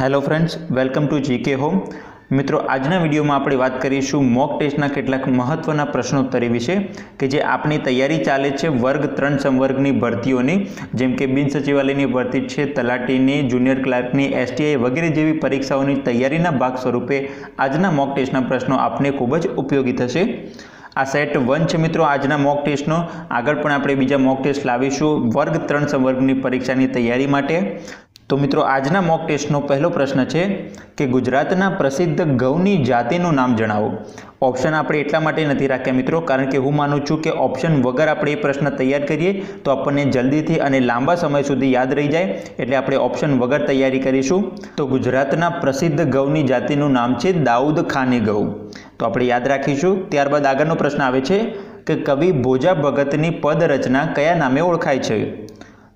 Hello friends welcome to GK home મિત્રો, આજના વિડીયોમાં આપણે વાત કરીશું મોક ટેસ્ટના કેટલાક મહત્ત્વના પ્રશ્નોત્તરી વિશે કે જે આપણી તૈયારી ચાલે છે વર્ગ ત્રણ સંવર્ગની ભરતીઓની, જેમ કે બિન સચિવાલયની ભરતી છે, તલાટીની જુનિયર ક્લાર્કની એસટીઆઈ વગેરે જેવી પરીક્ષાઓની તૈયારીના ભાગ સ્વરૂપે આજના મોક ટેસ્ટના પ્રશ્નો આપને ખૂબ જ ઉપયોગી થશે. આ સેટ વન છે મિત્રો આજના મોક ટેસ્ટનો આગળ પણ આપણે બીજા મોક ટેસ્ટ લાવીશું વર્ગ ત્રણ સંવર્ગની પરીક્ષાની તૈયારી માટે. તો મિત્રો, આજના મોક ટેસ્ટનો પહેલો પ્રશ્ન છે કે ગુજરાતના પ્રસિદ્ધ ઘઉંની જાતિનું નામ જણાવો. ઓપ્શન આપણે એટલા માટે નથી રાખ્યા મિત્રો, કારણ કે હું માનું છું કે ઓપ્શન વગર આપણે એ પ્રશ્ન તૈયાર કરીએ તો આપણને જલ્દીથી અને લાંબા સમય સુધી યાદ રહી જાય, એટલે આપણે ઓપ્શન વગર તૈયારી કરીશું. તો ગુજરાતના પ્રસિદ્ધ ઘઉંની જાતિનું નામ છે દાઉદ ખાની ઘઉં. તો આપણે યાદ રાખીશું, ત્યારબાદ આગળનો પ્રશ્ન આવે છે કે કવિ ભોજા ભગતની પદ રચના કયા નામે ઓળખાય છે?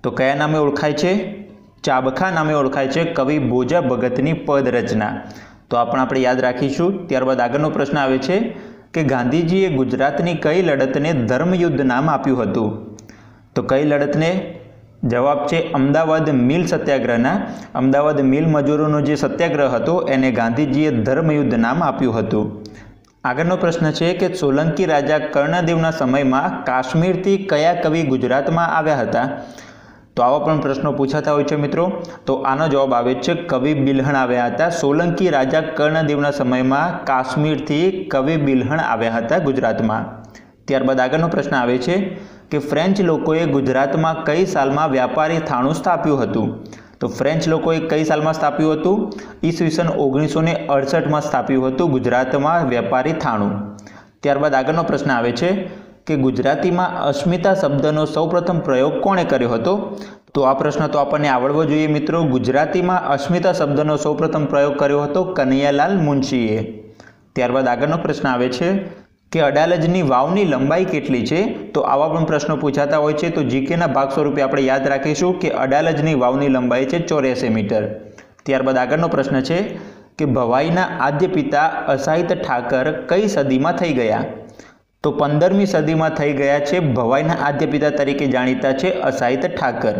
તો કયા નામે ઓળખાય છે? ચાબખા નામે ઓળખાય છે કવિ ભોજા ભગતની પદ રચના તો આ પણ આપણે યાદ રાખીશું. ત્યારબાદ આગળનો પ્રશ્ન આવે છે કે ગાંધીજીએ ગુજરાતની કઈ લડતને ધર્મયુદ્ધ નામ આપ્યું હતું? તો કઈ લડતને? જવાબ છે અમદાવાદ મિલ સત્યાગ્રહના. અમદાવાદ મિલ મજૂરોનો જે સત્યાગ્રહ હતો એને ગાંધીજીએ ધર્મયુદ્ધ નામ આપ્યું હતું. આગળનો પ્રશ્ન છે કે સોલંકી રાજા કર્ણદેવના સમયમાં કાશ્મીરથી કયા કવિ ગુજરાતમાં આવ્યા હતા? તો આવા પણ પ્રશ્નો પૂછાતા હોય છે મિત્રો. તો આનો જવાબ આવે છે, કવિ બિલહણ આવ્યા હતા. સોલંકી રાજા કર્ણદેવના સમયમાં કાશ્મીરથી કવિ બિલહણ આવ્યા હતા ગુજરાતમાં. ત્યારબાદ આગળનો પ્રશ્ન આવે છે કે ફ્રેન્ચ લોકોએ ગુજરાતમાં કઈ સાલમાં વ્યાપારી થાણું સ્થાપ્યું હતું? તો ફ્રેન્ચ લોકોએ કઈ સાલમાં સ્થાપ્યું હતું? ઈસવીસન ઓગણીસો ને અડસઠમાં સ્થાપ્યું હતું ગુજરાતમાં વેપારી થાણું. ત્યારબાદ આગળનો પ્રશ્ન આવે છે કે ગુજરાતીમાં અસ્મિતા શબ્દનો સૌપ્રથમ પ્રયોગ કોણે કર્યો હતો? તો આ પ્રશ્ન તો આપણને આવડવો જોઈએ મિત્રો. ગુજરાતીમાં અસ્મિતા શબ્દનો સૌપ્રથમ પ્રયોગ કર્યો હતો કનૈયાલાલ મુનશીએ. ત્યારબાદ આગળનો પ્રશ્ન આવે છે કે અડાલજની વાવની લંબાઈ કેટલી છે? તો આવા પણ પ્રશ્નો પૂછાતા હોય છે. તો જીકેના ભાગ સ્વરૂપે આપણે યાદ રાખીશું કે અડાલજની વાવની લંબાઈ છે ચોર્યાસી મીટર. ત્યારબાદ આગળનો પ્રશ્ન છે કે ભવાઈના આદ્ય પિતા અસાહિત ઠાકર કઈ સદીમાં થઈ ગયા? તો પંદરમી સદીમાં થઈ ગયા છે ભવાઈના આદ્ય પિતા તરીકે જાણીતા છે અસાહિત ઠાકર.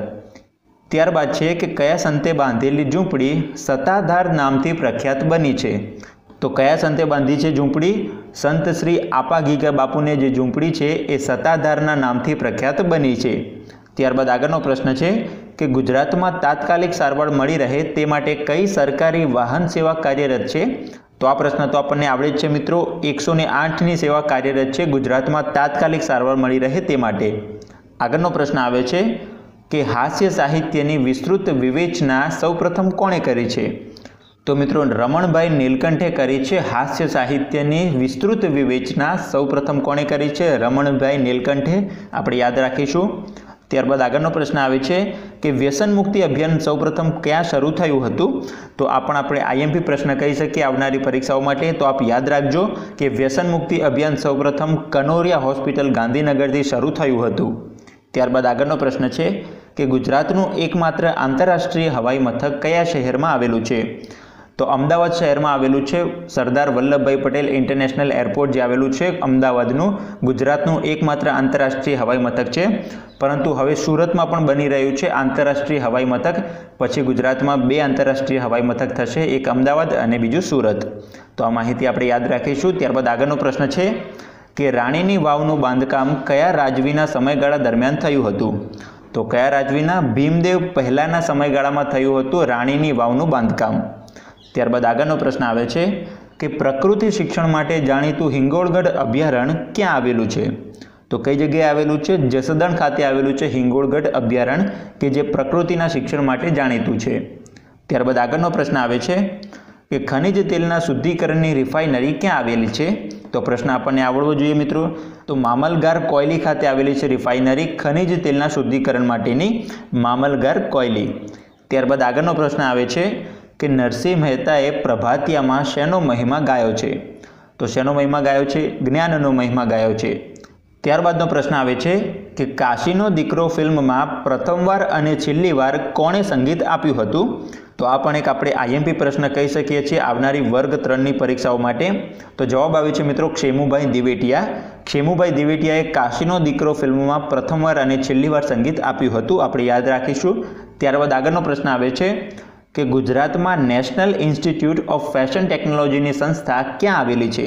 ત્યારબાદ છે કે કયા સંતે બાંધેલી ઝૂંપડી સત્તાધાર નામથી પ્રખ્યાત બની છે? તો કયા સંતે બાંધી છે ઝૂંપડી? સંત શ્રી આપા ગીગા બાપુને જે ઝૂંપડી છે એ સત્તાધારના નામથી પ્રખ્યાત બની છે. ત્યારબાદ આગળનો પ્રશ્ન છે કે ગુજરાતમાં તાત્કાલિક સારવાર મળી રહે તે માટે કઈ સરકારી વાહન સેવા કાર્યરત છે? તો આ પ્રશ્ન તો આપણને આવડે જ છે મિત્રો. એકસો ને આઠની સેવા કાર્યરત છે. ગુજરાતમાં તાત્કાલિક સારવાર મળી રહે તે માટે. આગળનો પ્રશ્ન આવે છે કે હાસ્ય સાહિત્યની વિસ્તૃત વિવેચના સૌપ્રથમ કોણે કરી છે? તો મિત્રો, રમણભાઈ નીલકંઠે કરી છે હાસ્ય સાહિત્યની વિસ્તૃત વિવેચના. સૌપ્રથમ કોણે કરી છે? રમણભાઈ નીલકંઠે. આપણે યાદ રાખીશું. ત્યારબાદ આગળનો પ્રશ્ન આવે છે કે વ્યસન મુક્તિ અભિયાન સૌપ્રથમ ક્યાં શરૂ થયું હતું? તો આ પણ આપણે આઈએમપી પ્રશ્ન કહી શકીએ આવનારી પરીક્ષાઓ માટે. તો આપ યાદ રાખજો કે વ્યસન મુક્તિ અભિયાન સૌપ્રથમ કનોરિયા હોસ્પિટલ ગાંધીનગરથી શરૂ થયું હતું. ત્યારબાદ આગળનો પ્રશ્ન છે કે ગુજરાતનું એકમાત્ર આંતરરાષ્ટ્રીય હવાઈ મથક કયા શહેરમાં આવેલું છે? તો અમદાવાદ શહેરમાં આવેલું છે સરદાર વલ્લભભાઈ પટેલ ઇન્ટરનેશનલ એરપોર્ટ, જે આવેલું છે અમદાવાદનું. ગુજરાતનું એકમાત્ર આંતરરાષ્ટ્રીય હવાઈ મથક છે. પરંતુ હવે સુરતમાં પણ બની રહ્યું છે આંતરરાષ્ટ્રીય હવાઈ મથક. પછી ગુજરાતમાં બે આંતરરાષ્ટ્રીય હવાઈ મથક થશે, એક અમદાવાદ અને બીજું સુરત. તો આ માહિતી આપણે યાદ રાખીશું. ત્યારબાદ આગળનો પ્રશ્ન છે કે રાણીની વાવનું બાંધકામ કયા રાજવીના સમયગાળા દરમિયાન થયું હતું? તો કયા રાજવીના? ભીમદેવ પહેલાંના સમયગાળામાં થયું હતું રાણીની વાવનું બાંધકામ. ત્યારબાદ આગળનો પ્રશ્ન આવે છે કે પ્રકૃતિ શિક્ષણ માટે જાણીતું હિંગોળગઢ અભયારણ્ય ક્યાં આવેલું છે? તો કઈ જગ્યાએ આવેલું છે? જસદણ ખાતે આવેલું છે હિંગોળગઢ અભયારણ્ય કે જે પ્રકૃતિના શિક્ષણ માટે જાણીતું છે. ત્યારબાદ આગળનો પ્રશ્ન આવે છે કે ખનિજ તેલના શુદ્ધિકરણની રિફાઇનરી ક્યાં આવેલી છે? તો પ્રશ્ન આપણને આવડવો જોઈએ મિત્રો. તો મામલગાર કોયલી ખાતે આવેલી છે રિફાઇનરી ખનિજ તેલના શુદ્ધિકરણ માટેની મામલગાર કોયલી. ત્યારબાદ આગળનો પ્રશ્ન આવે છે કે નરસિંહ મહેતાએ પ્રભાતિયામાં શેનો મહિમા ગાયો છે? તો શેનો મહિમા ગાયો છે? જ્ઞાનનો મહિમા ગાયો છે. ત્યારબાદનો પ્રશ્ન આવે છે કે કાશીનો દીકરો ફિલ્મમાં પ્રથમવાર અને છેલ્લી વાર કોણે સંગીત આપ્યું હતું? તો આ પણ એક આપણે આઈએમપી પ્રશ્ન કહી શકીએ છીએ આવનારી વર્ગ ત્રણની પરીક્ષાઓ માટે. તો જવાબ આવે છે મિત્રો ક્ષેમુભાઈ દિવેટિયા. ક્ષેમુભાઈ દિવેટિયાએ કાશીનો દીકરો ફિલ્મમાં પ્રથમવાર અને છેલ્લી વાર સંગીત આપ્યું હતું. આપણે યાદ રાખીશું. ત્યારબાદ આગળનો પ્રશ્ન આવે છે કે ગુજરાતમાં નેશનલ ઇન્સ્ટિટ્યૂટ ઓફ ફેશન ટેકનોલોજીની સંસ્થા ક્યાં આવેલી છે?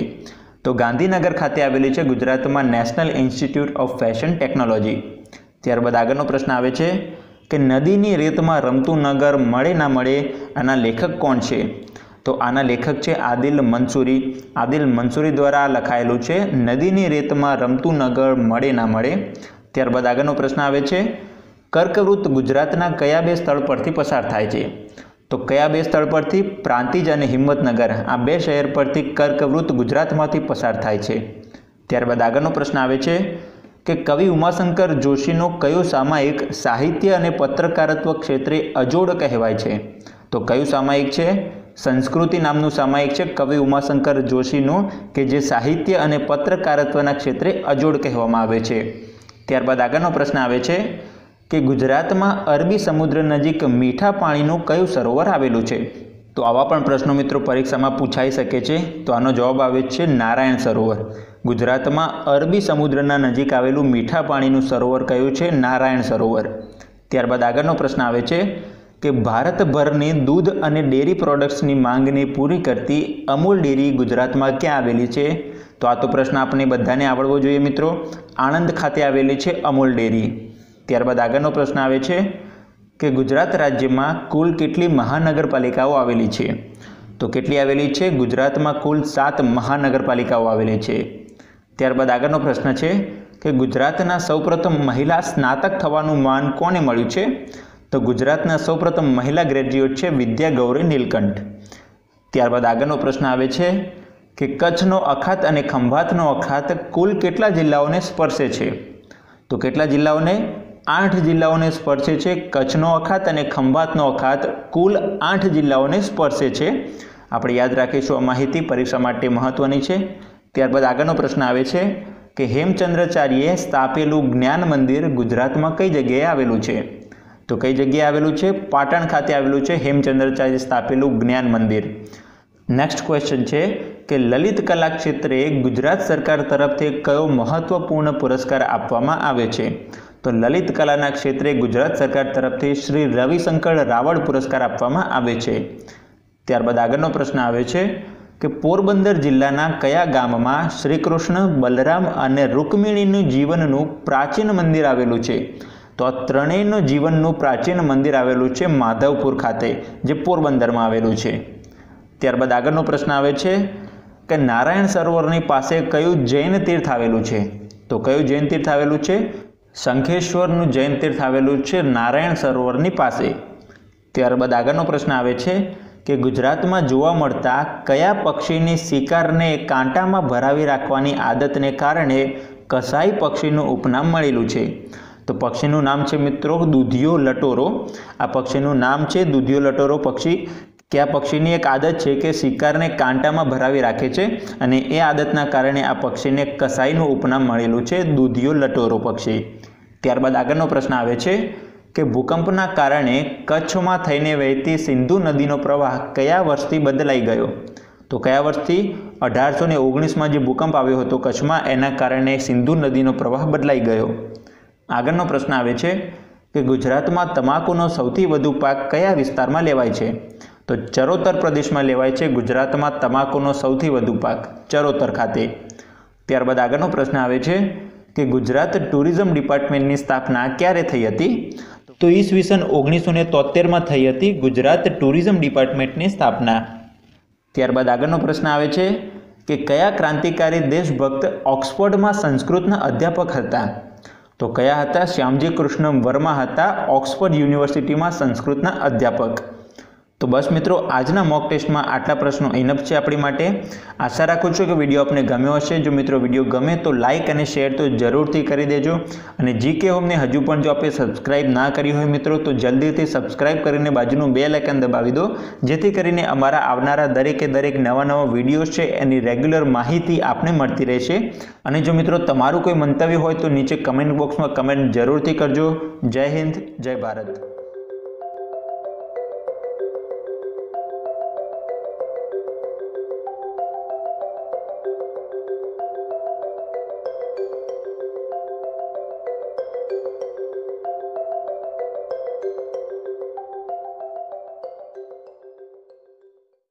તો ગાંધીનગર ખાતે આવેલી છે ગુજરાતમાં national institute of fashion technology. ત્યારબાદ આગળનો પ્રશ્ન આવે છે કે નદીની રેતમાં રમતું નગર મળે ના મળે આના લેખક કોણ છે? તો આના લેખક છે આદિલ મંસૂરી. આદિલ મંસૂરી દ્વારા લખાયેલું છે નદીની રેતમાં રમતું નગર મળે ના મળે. ત્યારબાદ આગળનો પ્રશ્ન આવે છે કર્કવૃત્ત ગુજરાતના કયા બે સ્થળ પરથી પસાર થાય છે? તો કયા બે સ્થળ પરથી પ્રાંતિજ અને હિંમતનગર? આ બે શહેર પરથી કર્કવૃત્ત ગુજરાતમાંથી પસાર થાય છે. ત્યારબાદ આગળનો પ્રશ્ન આવે છે કે કવિ ઉમાશંકર જોશીનો કયો સામાયિક સાહિત્ય અને પત્રકારત્વ ક્ષેત્રે અજોડ કહેવાય છે? તો કયું સામાયિક છે? સંસ્કૃતિ નામનું સામાયિક છે કવિ ઉમાશંકર જોશીનું, કે જે સાહિત્ય અને પત્રકારત્વના ક્ષેત્રે અજોડ કહેવામાં આવે છે. ત્યારબાદ આગળનો પ્રશ્ન આવે છે કે ગુજરાતમાં અરબી સમુદ્ર નજીક મીઠા પાણીનું કયું સરોવર આવેલું છે? તો આવા પણ પ્રશ્નો મિત્રો પરીક્ષામાં પૂછાઈ શકે છે. તો આનો જવાબ આવે છે નારાયણ સરોવર. ગુજરાતમાં અરબી સમુદ્રના નજીક આવેલું મીઠા પાણીનું સરોવર કયું છે? નારાયણ સરોવર. ત્યારબાદ આગળનો પ્રશ્ન આવે છે કે ભારતભરની દૂધ અને ડેરી પ્રોડક્ટ્સની માંગને પૂરી કરતી અમૂલ ડેરી ગુજરાતમાં ક્યાં આવેલી છે? તો આ તો પ્રશ્ન આપણે બધાને આવડવો જોઈએ મિત્રો. આણંદ ખાતે આવેલી છે અમૂલ ડેરી. ત્યારબાદ આગળનો પ્રશ્ન આવે છે કે ગુજરાત રાજ્યમાં કુલ કેટલી મહાનગરપાલિકાઓ આવેલી છે? તો કેટલી આવેલી છે? ગુજરાતમાં કુલ સાત મહાનગરપાલિકાઓ આવેલી છે. ત્યારબાદ આગળનો પ્રશ્ન છે કે ગુજરાતના સૌપ્રથમ મહિલા સ્નાતક થવાનું માન કોને મળ્યું છે? તો ગુજરાતના સૌપ્રથમ મહિલા ગ્રેજ્યુએટ છે વિદ્યા ગૌરી નીલકંઠ. ત્યારબાદ આગળનો પ્રશ્ન આવે છે કે કચ્છનો અખાત અને ખંભાતનો અખાત કુલ કેટલા જિલ્લાઓને સ્પર્શે છે? તો કેટલા જિલ્લાઓને આઠ જિલ્લાઓને સ્પર્શે છે. કચ્છનો અખાત અને ખંભાતનો અખાત કુલ આઠ જિલ્લાઓને સ્પર્શે છે. આપણે યાદ રાખીશું આ માહિતી પરીક્ષા માટે મહત્વની છે. ત્યારબાદ આગળનો પ્રશ્ન આવે છે કે હેમચંદ્રાચાર્યે સ્થાપેલું જ્ઞાન મંદિર ગુજરાતમાં કઈ જગ્યાએ આવેલું છે? તો કઈ જગ્યાએ આવેલું છે? પાટણ ખાતે આવેલું છે હેમચંદ્રાચાર્ય સ્થાપેલું જ્ઞાન મંદિર. નેક્સ્ટ ક્વેશ્ચન છે કે લલિત કલા ક્ષેત્રે ગુજરાત સરકાર તરફથી કયો મહત્વપૂર્ણ પુરસ્કાર આપવામાં આવે છે? તો લલિત કલાના ક્ષેત્રે ગુજરાત સરકાર તરફથી શ્રી રવિશંકર રાવળ પુરસ્કાર આપવામાં આવે છે. ત્યારબાદ આગળનો પ્રશ્ન આવે છે કે પોરબંદર જિલ્લાના કયા ગામમાં શ્રી કૃષ્ણ બલરામ અને રૂકમિણીનું જીવનનું પ્રાચીન મંદિર આવેલું છે? તો આ ત્રણેયનું જીવનનું પ્રાચીન મંદિર આવેલું છે માધવપુર ખાતે, જે પોરબંદરમાં આવેલું છે. ત્યારબાદ આગળનો પ્રશ્ન આવે છે કે નારાયણ સરોવરની પાસે કયું જૈન તીર્થ આવેલું છે? તો કયું જૈન તીર્થ આવેલું છે? શંખેશ્વરનું જૈન તીર્થ આવેલું છે નારાયણ સરોવરની પાસે. ત્યારબાદ આગળનો પ્રશ્ન આવે છે કે ગુજરાતમાં જોવા મળતા કયા પક્ષીની શિકારને કાંટામાં ભરાવી રાખવાની આદતને કારણે કસાઈ પક્ષીનું ઉપનામ મળેલું છે? તો પક્ષીનું નામ છે મિત્રો દૂધિયો લટોરો. આ પક્ષીનું નામ છે દૂધિયો લટોરો પક્ષી. કે આ પક્ષીની એક આદત છે કે શિકારને કાંટામાં ભરાવી રાખે છે અને એ આદતના કારણે આ પક્ષીને કસાઈનું ઉપનામ મળેલું છે દૂધિયો લટોરો પક્ષી. ત્યારબાદ આગળનો પ્રશ્ન આવે છે કે ભૂકંપના કારણે કચ્છમાં થઈને વહેતી સિંધુ નદીનો પ્રવાહ કયા વર્ષથી બદલાઈ ગયો? તો કયા વર્ષથી? અઢારસો ને ઓગણીસમાં જે ભૂકંપ આવ્યો હતો કચ્છમાં, એના કારણે સિંધુ નદીનો પ્રવાહ બદલાઈ ગયો. આગળનો પ્રશ્ન આવે છે કે ગુજરાતમાં તમાકુનો સૌથી વધુ પાક કયા વિસ્તારમાં લેવાય છે? તો ચરોતર પ્રદેશમાં લેવાય છે ગુજરાતમાં તમાકુનો સૌથી વધુ પાક, ચરોતર ખાતે. ત્યારબાદ આગળનો પ્રશ્ન આવે છે કે ગુજરાત ટુરિઝમ ડિપાર્ટમેન્ટની સ્થાપના ક્યારે થઈ હતી? તો ઈસવીસન ઓગણીસો ને તોતેરમાં થઈ હતી ગુજરાત ટુરિઝમ ડિપાર્ટમેન્ટની સ્થાપના. ત્યારબાદ આગળનો પ્રશ્ન આવે છે કે કયા ક્રાંતિકારી દેશભક્ત ઓક્સફોર્ડમાં સંસ્કૃતના અધ્યાપક હતા? તો કયા હતા? શ્યામજી કૃષ્ણ વર્મા હતા, ઓક્સફોર્ડ યુનિવર્સિટીમાં સંસ્કૃતના અધ્યાપક. તો બસ મિત્રો, આજના મોક ટેસ્ટમાં આટલા પ્રશ્નો ઇનફ છે આપણી માટે. આશા રાખું છું કે વીડિયો આપને ગમ્યો હશે. જો મિત્રો વીડિયો ગમે તો લાઇક અને શેર તો જરૂરથી કરી દેજો. અને જીકે હોમને હજુ પણ જો આપણે સબસ્ક્રાઇબ ના કરી હોય મિત્રો, તો જલ્દીથી સબસ્ક્રાઇબ કરીને બાજુનું બે લાઇકન દબાવી દો. જેથી કરીને અમારા આવનારા દરેકે દરેક નવા નવા વિડીયોઝ છે એની રેગ્યુલર માહિતી આપને મળતી રહેશે. અને જો મિત્રો તમારું કોઈ મંતવ્ય હોય તો નીચે કમેન્ટ બોક્સમાં કમેન્ટ જરૂરથી કરજો. જય હિન્દ, જય ભારત.